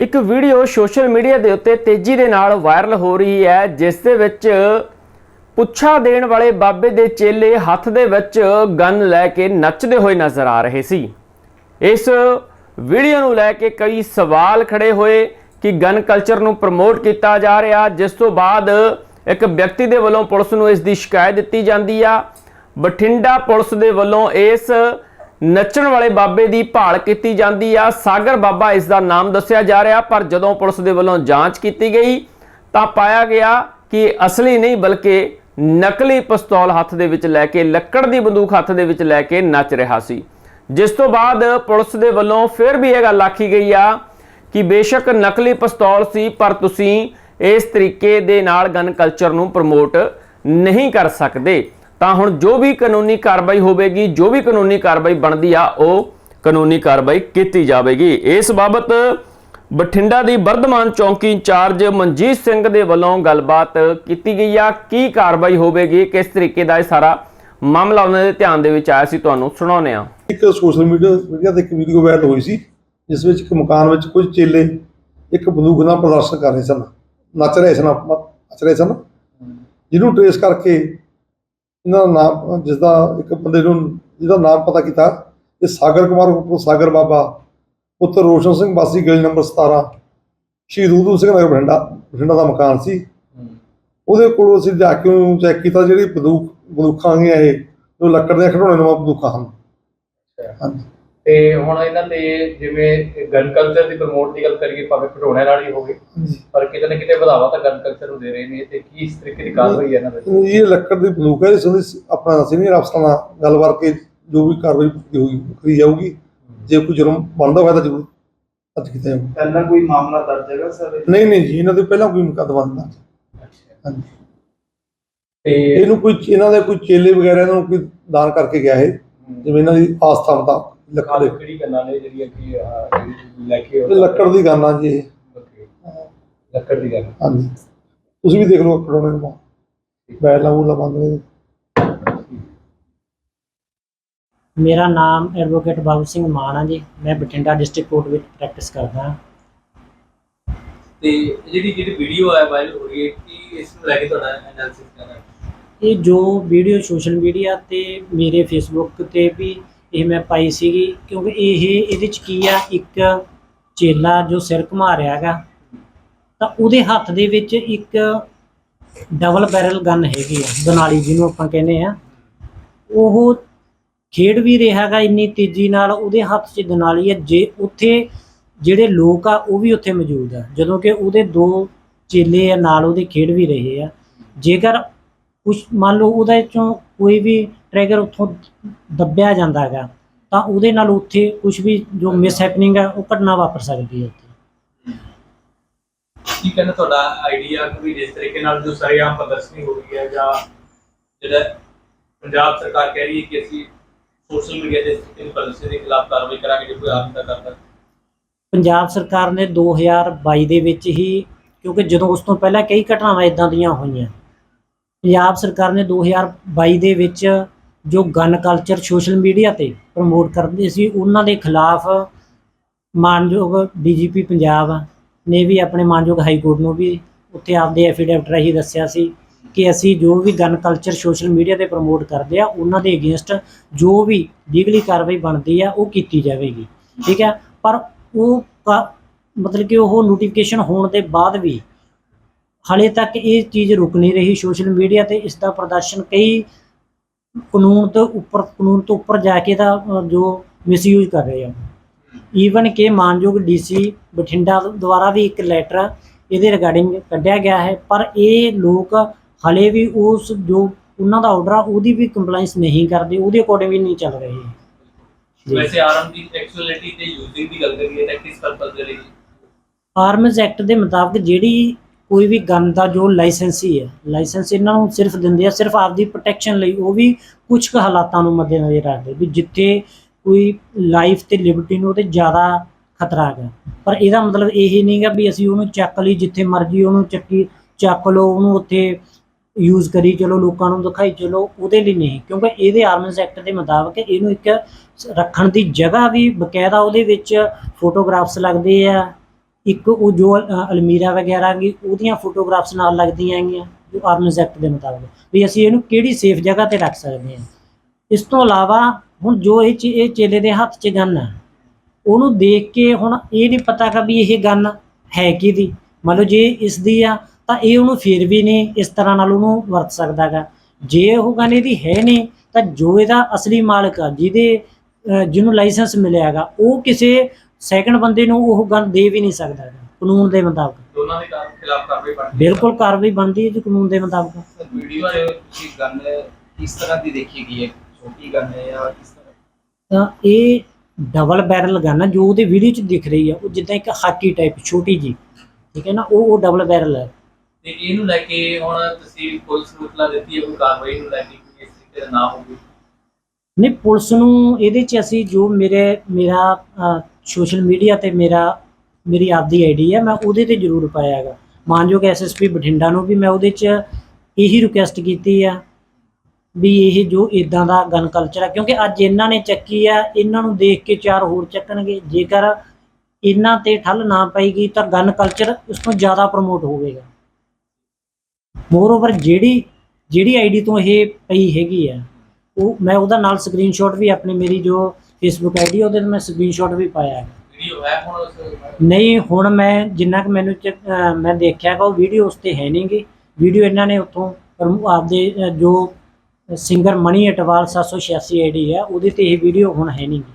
ਇੱਕ video social media ਦੇ ਉੱਤੇ ਤੇਜ਼ੀ ਦੇ ਨਾਲ ਵਾਇਰਲ ਹੋ ਰਹੀ ਹੈ, ਜਿਸ ਦੇ ਵਿੱਚ ਪੁੱਛਾ ਦੇਣ ਵਾਲੇ ਬਾਬੇ ਦੇ ਚੇਲੇ ਹੱਥ ਦੇ ਵਿੱਚ ਗਨ ਲੈ ਕੇ ਨੱਚਦੇ ਹੋਏ ਨਜ਼ਰ ਆ ਰਹੇ ਸੀ। ਇਸ ਵੀਡੀਓ ਨੂੰ ਲੈ ਕੇ ਕਈ ਸਵਾਲ ਖੜੇ ਹੋਏ ਕਿ ਗਨ ਕਲਚਰ ਨੂੰ ਪ੍ਰਮੋਟ ਕੀਤਾ ਜਾ ਰਿਹਾ, ਜਿਸ ਤੋਂ ਬਾਅਦ ਇੱਕ ਵਿਅਕਤੀ ਦੇ ਵੱਲੋਂ ਪੁਲਿਸ ਨੂੰ ਇਸ ਦੀ ਸ਼ਿਕਾਇਤ ਦਿੱਤੀ ਜਾਂਦੀ ਆ। ਬਠਿੰਡਾ ਪੁਲਿਸ ਦੇ ਵੱਲੋਂ ਇਸ ਨੱਚਣ ਵਾਲੇ ਬਾਬੇ ਦੀ ਭਾਲ ਕੀਤੀ ਜਾਂਦੀ ਆ। ਸਾਗਰ ਬਾਬਾ ਇਸ ਦਾ ਨਾਮ ਦੱਸਿਆ ਜਾ ਰਿਹਾ, ਪਰ ਜਦੋਂ ਪੁਲਿਸ ਦੇ ਵੱਲੋਂ ਜਾਂਚ ਕੀਤੀ ਗਈ, ਤਾਂ ਪਾਇਆ ਗਿਆ ਕਿ ਅਸਲੀ ਨਹੀਂ, ਬਲਕਿ ਨਕਲੀ ਪਿਸਤੌਲ ਹੱਥ ਦੇ ਵਿੱਚ ਲੈ ਕੇ, ਲੱਕੜ ਦੀ ਬੰਦੂਕ ਹੱਥ ਦੇ ਵਿੱਚ ਲੈ ਕੇ ਨੱਚ ਰਿਹਾ ਸੀ। ਜਿਸ ਤੋਂ ਬਾਅਦ ਪੁਲਿਸ ਦੇ ਵੱਲੋਂ ਫਿਰ ਵੀ ਇਹ ਗੱਲ ਆਖੀ ਗਈ ਆ ਕਿ ਬੇਸ਼ੱਕ ਨਕਲੀ ਪਿਸਤੌਲ ਸੀ, ਪਰ ਤੁਸੀਂ ਇਸ ਤਰੀਕੇ ਦੇ ਨਾਲ ਗਨ ਕਲਚਰ ਨੂੰ ਪ੍ਰਮੋਟ ਨਹੀਂ ਕਰ ਸਕਦੇ। ਤਾਂ ਹੁਣ ਜੋ ਵੀ ਕਾਨੂੰਨੀ ਕਾਰਵਾਈ ਹੋਵੇਗੀ, ਜੋ ਵੀ ਕਾਨੂੰਨੀ ਕਾਰਵਾਈ ਬਣਦੀ ਆ, ਉਹ ਕਾਨੂੰਨੀ ਕਾਰਵਾਈ ਕੀਤੀ ਜਾਵੇਗੀ। ਇਸ ਬਾਬਤ ਬਠਿੰਡਾ ਦੀ ਵਰਧਮਾਨ ਚੌਂਕੀ ਇੰਚਾਰਜ ਮਨਜੀਤ ਸਿੰਘ ਦੇ ਵੱਲੋਂ ਗੱਲਬਾਤ ਕੀਤੀ ਗਈ ਆ। ਕੀ ਕਾਰਵਾਈ ਹੋਵੇਗੀ, ਕਿਸ ਤਰੀਕੇ ਦਾ ਇਹ ਸਾਰਾ ਮਾਮਲਾ ਉਹਨਾਂ ਦੇ ਧਿਆਨ ਦੇ ਵਿੱਚ ਆਇਆ ਸੀ, ਤੁਹਾਨੂੰ ਸੁਣਾਉਂਦੇ ਆ ਇੱਕ ਸੋਸ਼ਲ ਮੀਡੀਆ ਮੀਡੀਆ ਤੇ ਇੱਕ ਵੀਡੀਓ ਵਾਇਰਲ ਹੋਈ ਸੀ, ਜਿਸ ਵਿੱਚ ਇੱਕ ਮਕਾਨ ਵਿੱਚ ਕੁਝ ਚੇਲੇ ਇੱਕ ਬੰਦੂਕ ਨਾਲ ਪ੍ਰਦਰਸ਼ਨ ਕਰ ਰਹੇ ਸਨ, ਨੱਚ ਰਹੇ ਸਨ, ਨੱਚ ਰਹੇ ਸਨ, ਜਿਹਨੂੰ ਟ੍ਰੇਸ ਕਰਕੇ ਇਹਨਾਂ ਦਾ ਨਾਮ ਜਿਸ ਦਾ ਇੱਕ ਬੰਦੇ ਨੂੰ ਜਿਹਦਾ ਨਾਮ ਪਤਾ ਕੀਤਾ ਇਹ ਸਾਗਰ ਕੁਮਾਰ ਉਪਰ ਸਾਗਰ ਬਾਬਾ ਪੁੱਤਰ ਰੋਸ਼ਨ ਸਿੰਘ ਵਾਸੀ ਗਲੀ ਨੰਬਰ 17 ਸ਼ਹੀਦ ਊਧਮ ਸਿੰਘ ਨਗਰ ਬਠਿੰਡਾ ਬਠਿੰਡਾ ਦਾ ਮਕਾਨ ਸੀ। ਉਹਦੇ ਕੋਲੋਂ ਅਸੀਂ ਜਾ ਕੇ ਉਹਨੂੰ ਚੈੱਕ ਕੀਤਾ ਜਿਹੜੀ ਬੰਦੂਕ ਬੰਦੂਕਾਂ ਹੈਗੀਆਂ ਇਹ ਜੋ ਲੱਕੜ ਦੀਆਂ ਖਿਡੌਣੇ ਨੂੰ ਬੰਦੂਕਾਂ ਹਨ। ਹਾਂਜੀ। ਤੇ ਹੁਣ ਇਹਨਾਂ ਤੇ ਜਿਵੇਂ ਗਨ ਕਲਚਰ ਦੀ ਪ੍ਰਮੋਟ ਦੀ ਗੱਲ ਕਰੀਏ ਭਾਵੇਂ ਖਿਡੌਣਿਆਂ ਨਾਲ ਹੀ ਹੋਵੇ ਪਰ ਕਿਤੇ ਨਾ ਕਿਤੇ ਵਧਾਵਾ ਤਾਂ ਗਨ ਕਲਚਰ ਨੂੰ ਦੇ ਰਹੇ ਨੇ ਤੇ ਕੀ ਇਸ ਤਰੀਕੇ ਦੀ ਕਾਰਵਾਈ ਹੈ ਇਹਨਾਂ ਵਿੱਚ? ਇਹ ਲੱਕੜ ਦੀ ਬੰਦੂਕ ਹੈ ਇਸ ਸੰਬੰਧੀ ਆਪਣਾ ਸੀਨੀਅਰ ਅਫਸਰਾਂ ਨਾਲ ਗੱਲਬਾਤ ਕੇ ਜੋ ਵੀ ਕਾਰਵਾਈ ਕੀਤੀ ਹੋਈ ਕਰੀ ਜਾਊਗੀ। ਜੇ ਕੋਈ ਜੁਰਮ ਬਣਦਾ ਹੋਇਆ ਤਾਂ ਜ਼ਰੂਰ ਅੱਜ ਕੀਤਾ ਪਹਿਲਾਂ ਕੋਈ ਮਾਮਲਾ ਦਰਜ ਹੈਗਾ ਸਰ? ਨਹੀਂ ਨਹੀਂ ਜੀ ਇਹਨਾਂ ਦੇ ਪਹਿਲਾਂ ਕੋਈ ਮੁਕੱਦਮਾ ਨਹੀਂ ਦਰਜ। ਹਾਂਜੀ। ਤੇ ਇਹਨੂੰ ਕੋਈ ਇਹਨਾਂ ਦੇ ਕੋਈ ਚੇਲੇ ਵਗੈਰਾ ਇਹਨਾਂ ਨੂੰ ਕੋਈ ਦਾਨ ਕਰਕੇ ਗਿਆ ਹੈ। ਜਿਵੇਂ ਇਹਨਾਂ ਦੀ ਆਸਥਾ ਮੁਤਾਬਕ। ਲੱਕੜ ਦੇ। ਕਿਹੜੀ ਗੱਲਾਂ ਨੇ ਜਿਹੜੀਆਂ ਕਿ ਲੈ ਕੇ ਇਹ ਲੱਕੜ ਦੀ ਗਾਨਾ ਜੀ ਇਹ। Okay, ਲੱਕੜ ਦੀ ਗੱਲ। ਹਾਂਜੀ। ਤੁਸੀਂ ਵੀ ਦੇਖ ਲਓ ਖੜੋਣੇ ਨੂੰ। ਬੈਲਾ ਬੂਲਾ ਬੰਦ ਨੇ। ਮੇਰਾ ਨਾਮ ਐਡਵੋਕੇਟ ਬਾਬੂ ਸਿੰਘ ਮਾਨ ਹੈ ਜੀ। ਮੈਂ ਬਠਿੰਡਾ ਡਿਸਟ੍ਰਿਕਟ ਕੋਰਟ ਵਿੱਚ ਪ੍ਰੈਕਟਿਸ ਕਰਦਾ ਹਾਂ। ਤੇ ਜਿਹੜੀ ਜਿਹੜੀ ਵੀਡੀਓ ਹੈ ਵਾਇਰਲ ਹੋ ਰਹੀ ਹੈ ਕੀ ਇਸ ਨੂੰ ਲੈ ਕੇ ਤੁਹਾਡਾ ਐਨਾਲਿਸਿਸ ਕਰਨਾ ਇਹ ਜੋ ਵੀਡੀਓ ਸੋਸ਼ਲ ਮੀਡੀਆ ਤੇ ਮੇਰੇ ਫੇਸਬੁੱਕ ਤੇ ਵੀ ਇਹ ਮੈਂ ਪਾਈ ਸੀਗੀ, ਕਿਉਂਕਿ ਇਹ, ਇਹਦੇ ਚ ਕੀ ਆ, ਇੱਕ ਚੇਲਾ ਜੋ ਸਿਰ ਘੁਮਾ ਰਿਹਾ ਹੈਗਾ, ਤਾਂ ਉਹਦੇ ਹੱਥ ਦੇ ਵਿੱਚ ਇੱਕ ਡਬਲ ਬੈਰਲ ਗਨ ਹੈਗੀ ਆ, ਬਨਾਲੀ ਜਿਹਨੂੰ ਆਪਾਂ ਕਹਿੰਦੇ ਆ। ਉਹ ਖੇਡ ਵੀ ਰਿਹਾ ਹੈਗਾ ਇੰਨੀ ਤੇਜ਼ੀ ਨਾਲ, ਉਹਦੇ ਹੱਥ 'ਚ ਦਨਾਲੀ ਹੈ ਜੇ ਉੱਥੇ ਜਿਹੜੇ ਲੋਕ ਆ, ਉਹ ਵੀ ਉੱਥੇ ਮੌਜੂਦ ਆ। ਜਦੋਂ ਕਿ ਉਹਦੇ ਦੋ ਚੇਲੇ ਆ, ਨਾਲ ਉਹਦੇ ਖੇਡ ਵੀ ਰਹੇ ਆ। ਜੇਕਰ ਕੁਛ, ਮੰਨ ਲਓ ਉਹਦੇ ਚੋਂ ਕੋਈ ਵੀ ਟ੍ਰਿਗਰ ਉੱਥੋਂ ਦੱਬਿਆ ਜਾਂਦਾ ਹੈਗਾ ਤਾਂ ਉਹਦੇ ਨਾਲ ਉੱਥੇ ਕੁਝ ਵੀ ਜੋ ਮਿਸ ਹੈਪਨਿੰਗ ਹੈ ਉਹ ਘਟਨਾ ਵਾਪਰ ਸਕਦੀ ਹੈ ਉੱਥੇ। ਕੀ ਕਹਿੰਦਾ ਤੁਹਾਡਾ ਆਈਡੀਆ ਕਿ ਜਿਸ ਤਰੀਕੇ ਨਾਲ ਜੋ ਸਰੇਆਮ ਪ੍ਰਦਰਸ਼ਨੀ ਹੋ ਰਹੀ ਹੈ ਜਾਂ ਜਿਹੜਾ ਪੰਜਾਬ ਸਰਕਾਰ ਕਹਿ ਰਹੀ ਹੈ ਕਿ ਅਸੀਂ ਸੋਸ਼ਲ ਮੀਡੀਆ ਦੇ ਇਸ ਪ੍ਰਦਰਸ਼ਨੀ ਦੇ ਖਿਲਾਫ ਕਾਰਵਾਈ ਕਰਾਂਗੇ ਜੇ ਕੋਈ ਆਪ ਕਰਦਾ ਪੰਜਾਬ ਸਰਕਾਰ ਨੇ 2022 ਦੇ ਵਿੱਚ ਹੀ ਕਿਉਂਕਿ ਜਦੋਂ ਉਸ ਤੋਂ ਪਹਿਲਾਂ ਕਈ ਘਟਨਾਵਾਂ ਇਦਾਂ ਦੀਆਂ ਹੋਈਆਂ ਪੰਜਾਬ ਸਰਕਾਰ ਨੇ 2022 ਦੇ ਵਿੱਚ ਜੋ ਗਨ ਕਲਚਰ ਸੋਸ਼ਲ ਮੀਡੀਆ ਤੇ ਪ੍ਰਮੋਟ ਕਰਦੇ ਸੀ, ਉਹਨਾਂ ਦੇ ਖਿਲਾਫ ਮਾਨਯੋਗ ਡੀਜੀਪੀ ਪੰਜਾਬ ਨੇ ਵੀ ਆਪਣੇ ਮਾਨਯੋਗ ਹਾਈ ਕੋਰਟ ਨੂੰ ਵੀ ਉੱਥੇ ਆਪਦੇ ਐਫੀਡੇਵਿਟ ਰਾਹੀਂ ਦੱਸਿਆ ਸੀ ਕਿ ਅਸੀਂ ਜੋ ਵੀ ਗਨ ਕਲਚਰ ਸੋਸ਼ਲ ਮੀਡੀਆ ਤੇ ਪ੍ਰਮੋਟ ਕਰਦੇ ਆ, ਉਹਨਾਂ ਦੇ ਅਗੇਂਸਟ ਜੋ ਵੀ ਲੀਗਲੀ ਕਾਰਵਾਈ ਬਣਦੀ ਆ, ਉਹ ਕੀਤੀ ਜਾਵੇਗੀ, ਠੀਕ ਹੈ ਪਰ ਉਹ ਕਾ- ਮਤਲਬ ਕਿ ਉਹ ਨੋਟੀਫਿਕੇਸ਼ਨ ਹੋਣ ਦੇ ਬਾਅਦ ਵੀ ਹਾਲੇ ਤੱਕ ਇਹ ਚੀਜ਼ ਰੁਕ ਨਹੀਂ ਰਹੀ ਸੋਸ਼ਲ ਮੀਡੀਆ ਤੇ, ਇਸ ਦਾ ਪ੍ਰਦਰਸ਼ਨ ਕਈ ਕਾਨੂੰਨ ਤੋਂ ਉੱਪਰ ਕਾਨੂੰਨ ਤੋਂ ਉੱਪਰ ਜਾ ਕੇ ਦਾ ਜੋ ਮਿਸਯੂਜ਼ ਕਰ ਰਹੇ ਆ। ਈਵਨ ਕਿ ਮਾਨਯੋਗ ਡੀਸੀ ਬਠਿੰਡਾ ਦੁਆਰਾ ਵੀ ਇੱਕ ਲੈਟਰ ਇਹਦੇ ਰਿਗਾਰਡਿੰਗ ਕੱਢਿਆ ਗਿਆ ਹੈ ਪਰ ਇਹ ਲੋਕ ਹਲੇ ਵੀ ਉਸ ਜੋ ਉਹਨਾਂ ਦਾ ਆਰਡਰ ਆ ਉਹਦੀ ਵੀ ਕੰਪਲਾਈਂਸ ਨਹੀਂ ਕਰਦੇ ਉਹਦੇ ਅਕੋਰਡਿੰਗ ਵੀ ਨਹੀਂ ਚੱਲ ਰਹੇ। ਵੈਸੇ ਆਰਮ ਦੀ ਐਕਚੁਅਲਿਟੀ ਤੇ ਯੂਜ਼ਿੰਗ ਦੀ ਗੱਲ ਕਰੀਏ ਤਾਂ ਕਿਸ ਪਰਪਸ ਦੇ ਲਈ? ਆਰਮਜ਼ ਐਕਟ ਦੇ ਮੁਤਾਬਕ ਜਿਹੜੀ ਕੋਈ ਵੀ ਗਨ ਦਾ ਜੋ ਲਾਇਸੈਂਸੀ ਹੈ, ਲਾਇਸੈਂਸ ਇਹਨਾਂ ਨੂੰ ਸਿਰਫ ਦਿੰਦੇ ਆ, ਸਿਰਫ ਆਪਦੀ ਪ੍ਰੋਟੈਕਸ਼ਨ ਲਈ, ਉਹ ਵੀ ਕੁਝ ਕੁ ਹਾਲਾਤਾਂ ਨੂੰ ਮੱਦੇਨਜ਼ਰ ਰੱਖਦੇ ਵੀ ਜਿੱਥੇ ਕੋਈ ਲਾਈਫ ਤੇ ਲਿਬਰਟੀ ਨੂੰ ਉਹਦੇ ਜ਼ਿਆਦਾ ਖਤਰਾ ਹੈਗਾ। ਪਰ ਇਹਦਾ ਮਤਲਬ ਇਹ ਨਹੀਂਗਾ ਵੀ ਅਸੀਂ ਉਹਨੂੰ ਚੱਕ ਲਈ ਜਿੱਥੇ ਮਰਜ਼ੀ ਉਹਨੂੰ ਚੱਕੀ, ਚੱਕ ਲਓ, ਉਹਨੂੰ ਉੱਥੇ ਯੂਜ਼ ਕਰੀ, ਚਲੋ ਲੋਕਾਂ ਨੂੰ ਦਿਖਾਈ, ਚਲੋ ਉਹਦੇ ਲਈ ਨਹੀਂ। ਕਿਉਂਕਿ ਇਹਦੇ ਆਰਮਜ਼ ਐਕਟ ਦੇ ਮੁਤਾਬਕ ਇਹਨੂੰ ਇੱਕ ਰੱਖਣ ਦੀ ਜਗ੍ਹਾ ਵੀ ਬਕਾਇਦਾ ਉਹਦੇ ਵਿੱਚ ਫੋਟੋਗ੍ਰਾਫਸ ਲੱਗਦੇ ਆ ਇੱਕ ਉਹ ਜੋ ਅ, ਅਲਮੀਰਾ ਵਗੈਰਾ ਹੈਗੀ ਉਹਦੀਆਂ ਫੋਟੋਗ੍ਰਾਫਸ ਨਾਲ ਲੱਗਦੀਆਂ ਹੈਗੀਆਂ ਜੋ ਆਰਮਸ ਐਕਟ ਦੇ ਮੁਤਾਬਕ। ਵੀ ਅਸੀਂ ਇਹਨੂੰ ਕਿਹੜੀ ਸੇਫ ਜਗ੍ਹਾ ਤੇ ਰੱਖ ਸਕਦੇ ਹਾਂ। ਇਸ ਤੋਂ ਇਲਾਵਾ ਹੁਣ ਜੋ ਇਹ ਚੀ- ਇਹ ਚੇਲੇ ਦੇ ਹੱਥ 'ਚ ਗਨ ਹੈ ਉਹਨੂੰ ਦੇਖ ਕੇ ਹੁਣ ਇਹ ਨਹੀਂ ਪਤਾ ਕਿ ਵੀ ਇਹ ਗਨ ਹੈ ਕਿਹਦੀ। ਮੰਨ ਲਓ ਜੇ ਇਸ ਦੀ ਆ ਤਾਂ ਇਹ ਉਹਨੂੰ ਫਿਰ ਵੀ ਨਹੀਂ ਇਸ ਤਰ੍ਹਾਂ ਨਾਲ ਉਹਨੂੰ ਵਰਤ ਸਕਦਾ ਗਾ। ਜੇ ਉਹ ਗਨ ਇਹਦੀ ਹੈ ਨਹੀਂ ਤਾਂ ਜੋ ਇਹਦਾ ਅਸਲੀ ਮਾਲਕ ਆ ਜਿਹਦੇ ਅ, ਜਿਹਨੂੰ ਲਾਇਸੈਂਸ ਮਿਲਿਆ ਹੈਗਾ ਉਹ ਕਿਸੇ ਸੈਕੰਡ ਬੰਦੇ ਨੂੰ ਉਹ ਗਨ ਦੇ ਵੀ ਨਹੀਂ ਸਕਦਾ ਗਾ, ਕਾਨੂੰਨ ਦੇ ਮੁਤਾਬਕ। ਦੋਨਾਂ ਦੇ ਕਾਰ- ਖਿਲਾਫ ਕਾਰਵਾਈ ਬਣਦੀ ਬਿਲਕੁਲ ਕਾਰਵਾਈ ਬਣਦੀ ਹੈ ਜੀ ਕਾਨੂੰਨ ਦੇ ਮੁਤਾਬਕ। ਵੀਡੀਓ 'ਚ ਤੁਸੀਂ ਗਨ ਕਿਸ ਤਰ੍ਹਾਂ ਦੀ ਦੇਖੀ ਗਈ ਹੈ? ਛੋਟੀ ਗਨ ਹੈ ਜਾਂ ਕਿਸ ਤਰ੍ਹਾਂ? ਤਾਂ ਇਹ ਡਬਲ ਬੈਰਲ ਗਨ ਹੈ ਜੋ ਉਹਦੇ ਵੀਡੀਓ 'ਚ ਦਿਖ ਰਹੀ ਹੈ ਉਹ ਜਿੱਦਾਂ ਇੱਕ ਹਾਕੀ ਟਾਈਪ ਛੋਟੀ ਜੀ ਠੀਕ ਹੈ ਨਾ ਉਹ ਉਹ ਡਬਲ ਬੈਰਲ ਹੈ। ਤੇ ਇਹਨੂੰ ਲੈ ਕੇ ਹੁਣ ਤੁਸੀਂ ਪੁਲਿਸ ਨੂੰ ਇਤਲਾ ਦਿੱਤੀ ਹੈ ਕੋਈ ਕਾਰਵਾਈ ਨੂੰ ਲੈ ਕੇ ਕੋਈ ਇਸ ਤਰੀਕੇ ਦਾ ਨਾ ਹੋਵੇ ਨਹੀਂ ਪੁਲਿਸ ਨੂੰ ਇਹਦੇ 'ਚ ਅਸੀਂ ਜੋ ਮੇਰੇ ਮੇਰਾ ਸੋਸ਼ਲ ਮੀਡੀਆ ਤੇ ਮੇਰਾ, ਮੇਰੀ ਆਪਦੀ ਆਈਡੀ ਹੈ ਮੈਂ ਉਹਦੇ ਤੇ ਜ਼ਰੂਰ ਪਾਇਆ ਹੈਗਾ। ਮਾਨਯੋਗ ਐਸਐਸਪੀ ਬਠਿੰਡਾ ਨੂੰ ਵੀ ਮੈਂ ਉਹਦੇ 'ਚ ਇਹੀ ਰਿਕੁਐਸਟ ਕੀਤੀ ਆ ਵੀ ਇਹ ਜੋ ਇਦਾਂ ਦਾ ਗਨ ਕਲਚਰ ਆ, ਕਿਉਂਕਿ ਅੱਜ ਇਹਨਾਂ ਨੇ ਚੱਕੀ ਆ, ਇਹਨਾਂ ਨੂੰ ਦੇਖ ਕੇ ਚਾਰ ਹੋਰ ਚੱਕਣਗੇ। ਜੇਕਰ ਇਹਨਾਂ ਤੇ ਠੱਲ ਨਾ ਪਏਗੀ ਤਾਂ ਗਨ ਕਲਚਰ ਉਸ ਤੋਂ ਜ਼ਿਆਦਾ ਪ੍ਰਮੋਟ ਹੋਵੇਗਾ। ਮੋਰਓਵਰ ਜਿਹੜੀ ਜਿਹੜੀ ਆਈਡੀ ਤੋਂ ਇਹ ਪਈ ਹੈਗੀ ਆ, ਉਹ ਮੈਂ ਉਹਦਾ ਨਾਲ ਸਕਰੀਨਸ਼ਾਟ ਵੀ ਆਪਣੀ ਮੇਰੀ ਜੋ ਫੇਸਬੁੱਕ ਆਈਡੀ ਉਹਦੇ ਤੇ ਮੈਂ ਸਕਰੀਨਸ਼ਾਟ ਵੀ ਪਾਇਆ ਹੈ। ਵੀਡੀਓ ਹੈ ਹੁਣ ਉਸ ਨਹੀਂ ਹੁਣ ਮੈਂ ਜਿੰਨਾ ਕਿ ਮੈਨੂੰ ਚ- ਅਹ ਮੈਂ ਦੇਖਿਆ ਕਿ ਉਹ ਵੀਡੀਓ ਉਸ ਤੇ ਹੈ ਨਹੀਂਗੀ ਵੀਡੀਓ ਇਹਨਾਂ ਨੇ ਉੱਥੋਂ ਪ੍ਰਮੋ- ਆਪਦੇ ਅਹ ਜੋ ਸਿੰਗਰ ਮਣੀ ਅਟਵਾਲ 786 ਆਈਡੀ ਹੈ ਉਹਦੇ ਤੇ ਇਹ ਵੀਡੀਓ ਹੁਣ ਹੈ ਨਹੀਂਗੀ